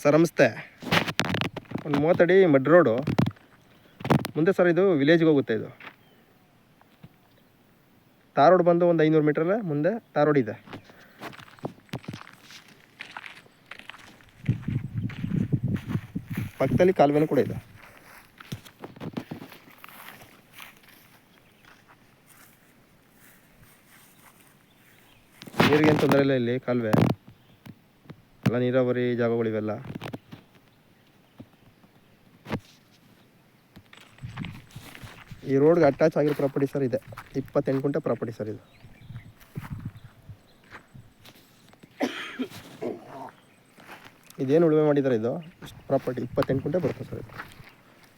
Sir ಒಂದು ಮೂವತ್ತಡಿ mud road. ಮುಂದೆ ಸರ್, ಇದು ವಿಲೇಜ್ಗೆ ಹೋಗುತ್ತೆ ಇದು. ತಾರ್ ರೋಡ್ ಬಂದು ಒಂದು ಐನೂರು ಮೀಟ್ರಲ್ಲ ಮುಂದೆ ತಾರ್ ರೋಡ್ ಇದೆ. ಪಕ್ಕದಲ್ಲಿ ಕಾಲುವೆನೂ ಕೂಡ ಇದೆ. ನೀರಿಗೆ ಏನು ತೊಂದರೆ ಇಲ್ಲ ಇಲ್ಲಿ ಕಾಲುವೆ. ಎಲ್ಲ ನೀರಾವರಿ ಜಾಗಗಳಿವೆಲ್ಲ. ಈ ರೋಡ್ಗೆ ಅಟ್ಯಾಚ್ ಆಗಿರೋ ಪ್ರಾಪರ್ಟಿ ಸರ್ ಇದೆ. ಇಪ್ಪತ್ತೆಂಟು ಗುಂಟೆ ಪ್ರಾಪರ್ಟಿ ಸರ್ ಇದು. ಇದೇನು ಉಳುಮೆ ಮಾಡಿದ್ದಾರೆ ಇದು? ಪ್ರಾಪರ್ಟಿ ಇಪ್ಪತ್ತೆಂಟು ಗುಂಟೆ ಬರುತ್ತೆ ಸರ್ ಇದು.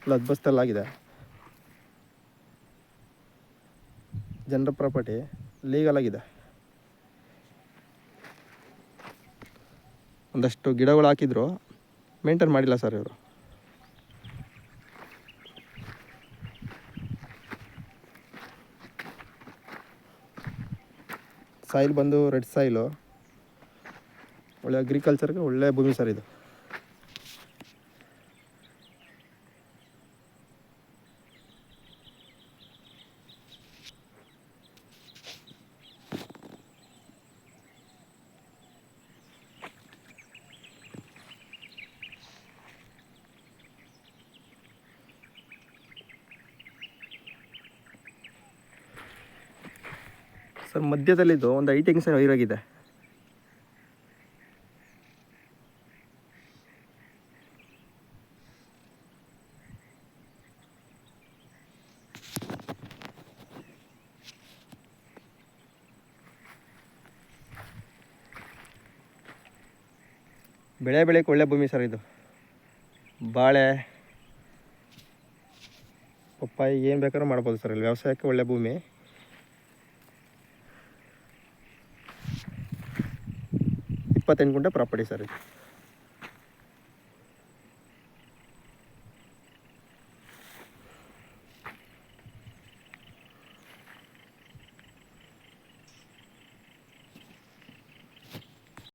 ಫುಲ್ ಜನರ ಪ್ರಾಪರ್ಟಿ ಲೀಗಲ್ ಆಗಿದೆ. ಒಂದಷ್ಟು ಗಿಡಗಳು ಹಾಕಿದ್ರು. ಮೇಂಟೈನ್ ಮಾಡಿಲ್ಲ ಸರ್ ಇವರು. ಸಾಯಿಲ್ ಬಂದು ರೆಡ್ ಸಾಯಿಲು ಒಳ್ಳೆ ಅಗ್ರಿಕಲ್ಚರ್ಗೆ ಒಳ್ಳೆ ಭೂಮಿ ಸರ್ ಇದು. ಸರ್, ಮಧ್ಯದಲ್ಲಿದ್ದು ಒಂದು ಐದು ಟೆನ್ಷನ್ ವೈರಾಗಿದೆ. ಬೆಳೆ ಬೆಳೆಗೆ ಒಳ್ಳೆ ಭೂಮಿ ಸರ್ ಇದು. ಬಾಳೆ, ಪಪ್ಪಾಯಿ ಏನು ಬೇಕಾದ್ರೂ ಮಾಡ್ಬೋದು ಸರ್, ಇಲ್ಲಿ ವ್ಯವಸಾಯಕ್ಕೆ ಒಳ್ಳೆ ಭೂಮಿ. ಇಪ್ಪತ್ತೆಂಟು ಗುಂಟೆ ಪ್ರಾಪರ್ಟಿ ಸರ್ ಇದು